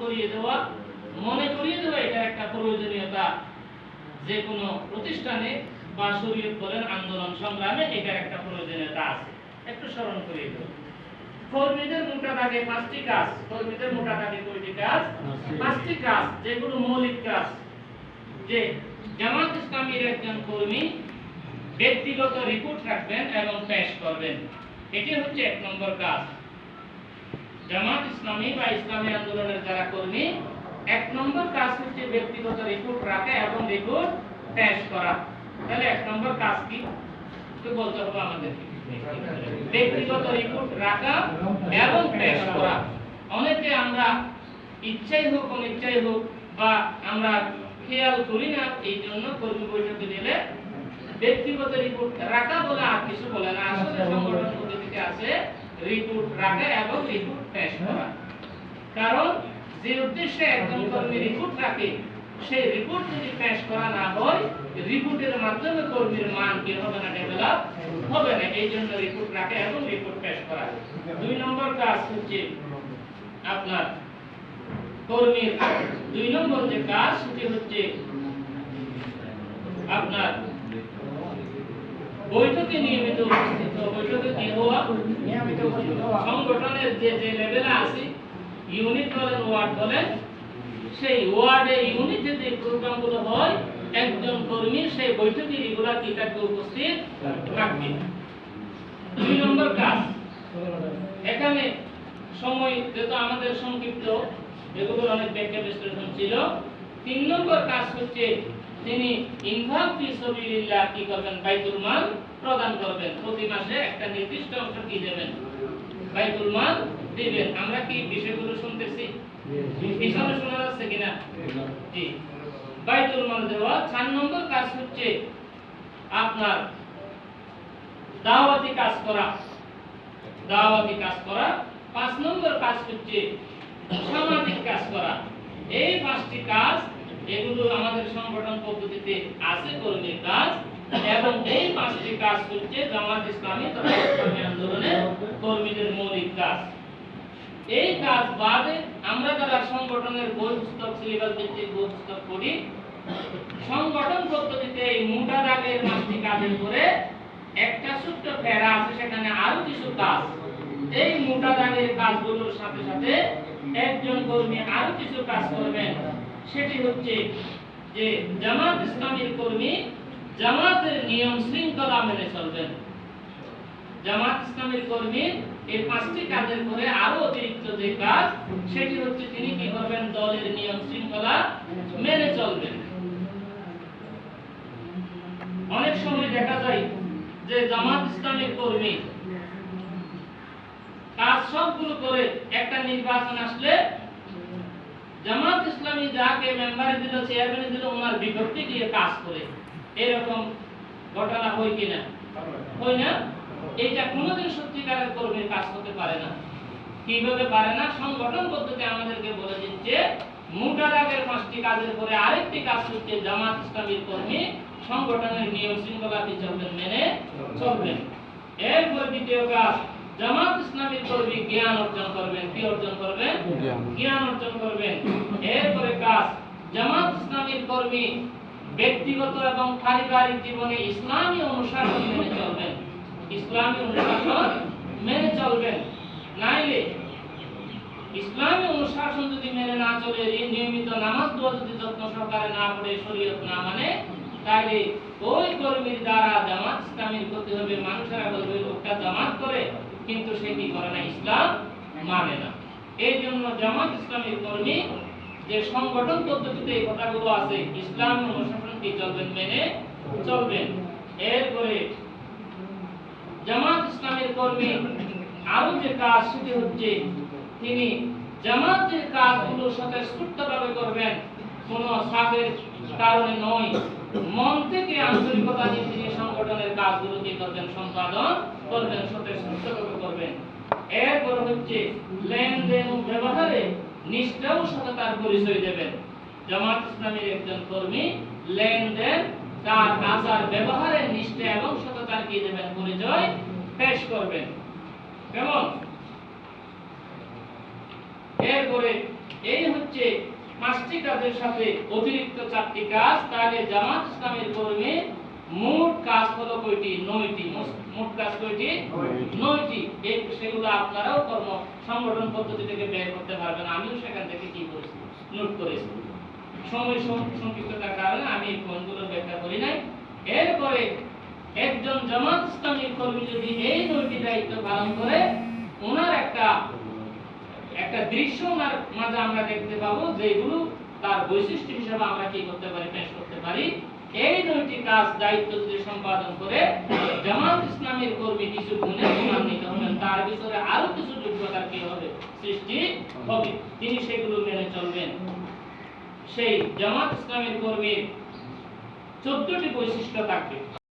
করিয়ে দেওয়া মনে করিয়ে দেওয়া এটা একটা প্রয়োজনীয়তা। যে কোনো প্রতিষ্ঠানে বা শরীয়ত বলেন আন্দোলন সংগ্রামে এটার একটা প্রয়োজনীয়তা আছে। একটু স্মরণ করিয়ে দেবো কর্মীদের মোটা দাগে পাঁচটি কাজ কর্মীদের মোটা দাগে কয়টি কাজ? পাঁচটি। কাজ যেগুলো মৌলিক কাজ। যে জামাত ইসলামীর একজন কর্মী ব্যক্তিগত রিপোর্ট রাখবেন এবং পেশ করবেন। এটি হচ্ছে এক নম্বর কাজ। জামাত ইসলামী বা ইসলামী আন্দোলনের যারা কর্মী, এক নম্বর কাজ হচ্ছে ব্যক্তিগত রিপোর্ট রাখা এবং রিপোর্ট পেশ করা। তাহলে এক নম্বর কাজ কি? বলতে হবে আমাদের ব্যক্তিগত রিপোর্ট রাখা এবং পেশ করা। অনেকে আমরা ইচ্ছাই হোক, অনিচ্ছাই হোক বা আমরা খেয়াল করি না, এই জন্য কর্মী বৈঠকে দিলে ব্যক্তিগত রিপোর্ট রাখা বলে আর কিছু বলে না। আসলে সংগঠন রিপোর্ট রাখা এবং রিপোর্ট পেশ করা। কারণ যে উদ্দেশ্যে একজন কর্মী রিপোর্ট রাখে সেই রিপোর্ট যদি পেশ করা না হয় রিপোর্টের মাধ্যমে কর্মীর মান কি হবে না ডেভেলপ হবে না এই জন্য রিপোর্ট রাখে এবং রিপোর্ট পেশ করা। দুই নম্বর কাজ হচ্ছে আপনার কর্মীর দুই নম্বর যে কাজ সেটি হচ্ছে আপনার বৈঠকে নিয়মিত উপস্থিত বৈঠকে কি হওয়া? নিয়মিত উপস্থিত হওয়া। সংগঠনের যে যে লেভেলে আছে ইউনিট বলেন ওয়ার্ড বলেন সেই ওয়ার্ডে ইউনিটে যে প্রোগ্রামগুলো হয় একজন কর্মী সেই বৈঠকে রেগুলার কি থাকবে উপস্থিত? থাকবে। দুই নম্বর কাজ। এখানে সময় যেহেতু আমাদের সংক্ষিপ্ত এগুলোর অনেক ব্যাখ্যা বিশ্লেষণ ছিল তিন নম্বর কাজ হচ্ছে তিনি ইনফাক ফি সাবিলিল্লাহ কি করবেন বাইতুল মাল প্রদান করবেন। প্রতি মাসে একটা নির্দিষ্ট অংশ কি দেবেন? বাইতুল মাল দিবেন। আমরা কি বিষয়গুলো শুনতেছি? পিছনে শোনা যাচ্ছে কিনা? জি। বাইতুল মাল দেওয়া চার নম্বর কাজ হচ্ছে আপনার দাওয়াতি কাজ করা। দাওয়াতি কাজ করা। পাঁচ নম্বর কাজ হচ্ছে সামাজিক কাজ করা। এই পাঁচটি কাজ এগুলো আমাদের সংগঠন পদ্ধতিতে আছে কর্মীর কাজ, এবং এই পাঁচটি কাজ হচ্ছে জামাত ইসলামী তথা ইসলামী আন্দোলনের কর্মীদের মৌলিক কাজ। এই কাজ বাদে আমরা যারা সংগঠনের বই সিলেবাস ভিত্তিক বই পড়ি সংগঠন পদ্ধতিতে এই মোটা দাগের পাঁচটি কাজের পরে একটা ছোট্ট প্যারা আছে, সেখানে আরও কিছু কাজ। এই মোটা দাগের কাজগুলোর সাথে সাথে একজন কর্মী আরও কিছু কাজ করবেন। সেটি হচ্ছে যে জামাত ইসলামীর কর্মী জামাতের নিয়ম শৃঙ্খলা মেনে চলবেন। জামাত ইসলামের কর্মী এই পাঁচটি কাজের পরে আরও অতিরিক্ত যে কাজ, সেটি হচ্ছে তিনি কি করবেন? দলের নিয়ম শৃঙ্খলা মেনে চলবেন। অনেক সময় দেখা যায় যে জামাত ইসলামের কর্মী কাজ সবগুলো করে একটা নির্বাচন আসলে জামাত ইসলামী যাকে মেম্বারে দিল চেয়ারম্যানে দিল, ওনার বিপক্ষে গিয়ে কাজ করে। এরকম ঘটনা হয় কিনা? হয় না? এইটা কোনোদিন সত্যিকারের কর্মীর কাজ করতে পারে না। কীভাবে পারে না? সংগঠন পদ্ধতি আমাদেরকে বলে দিচ্ছে, মোটা দাগের পাঁচটি কাজের পরে আরেকটি কাজ হচ্ছে জামাত ইসলামীর কর্মী সংগঠনের নিয়ম শৃঙ্খলা মেনে চলবেন। এরপর দ্বিতীয় কাজ জামাত ইসলামীর কর্মী জ্ঞান অর্জন করবেন কি অর্জন করবেন? জ্ঞান। জ্ঞান অর্জন করবেন। এরপরে কাজ জামাত ইসলামীর কর্মী ব্যক্তিগত এবং পারিবারিক জীবনে ইসলামী অনুশাসন মেনে চলবেন। ইসলামী অনুশাসন মেনে চলবেন। নাইলে ইসলামী অনুশাসন যদি মেনে না চলে নিয়মিত নামাজ দোয়া যদি যত্ন সহকারে না পড়ে শরীয়ত না মানে তাহলে ওই কর্মীর দ্বারা জামাত ইসলামের ক্ষতি হবে মানুষেরা বলবে লোকটা জামাত করে কিন্তু সে কি করে না, ইসলাম মানে না। এই জন্য জামাত ইসলামের কর্মী যে সংগঠন পদ্ধতিতে এই কথাগুলো আছে, ইসলাম অনুশাসন কি চলবেন মেনে চলবেন? এরপরে জামাত ইসলামের কর্মী আরও যে কাজ সেটি হচ্ছে, তিনি জামাতের কাজগুলো স্বতঃস্ফূর্তভাবে করবেন। কোনো সাফের কারণে নয় মন থেকে আন্তরিকতা নিয়ে তিনি সংগঠনের কাজগুলো কি করবেন, সম্পাদন করবেন স্বতঃস্ফূর্তভাবে করবেন। এরপর হচ্ছে লেনদেন ব্যবহারে নিষ্ঠা ও সততার পরিচয় দেবেন। জামাত ইসলামের একজন কর্মী লেনদেন, তার আচার ব্যবহারের নিষ্ঠা এবং সততার কি দেবেন? পরিচয় পেশ করবেন। কেমন? এরপরে এই হচ্ছে পাঁচটি কাজের সাথে অতিরিক্ত চারটি কাজ। তাহলে জামাত ইসলামের কর্মী মোট কাজ হলো কয়টি? নয়টি। মোট- কাজ কয়টি? নয়টি। এই সেগুলো আপনারাও কর্ম সংগঠন পদ্ধতি থেকে বের করতে পারবেন। আমিও সেখান থেকে কি করেছি? নোট করেছি। সময় সংক্ষিপ্ততার কারণে আমি এই পয়েন্টগুলো ব্যাখ্যা করি নাই। এরপরে একজন জামাত ইসলামী কর্মী যদি এই নয়টি দায়িত্ব পালন করে ওনার একটা একটা দৃশ্য ওনার মাঝে আমরা দেখতে পাবো যেগুলো তার বৈশিষ্ট্য হিসাবে আমরা কি করতে পারি পেশ করতে পারি। এই নয়টি কাজ, দায়িত্ব যদি সম্পাদন করে, জামাত ইসলামের কর্মী কিছু গুণে গুণান্বিত হবেন তার ভিতরে আরও কিছু যোগ্যতা কি হবে? সৃষ্টি হবে। তিনি সেগুলো মেনে চলবেন। সেই জামাত ইসলামের কর্মীর চোদ্দটি বৈশিষ্ট্য থাকবে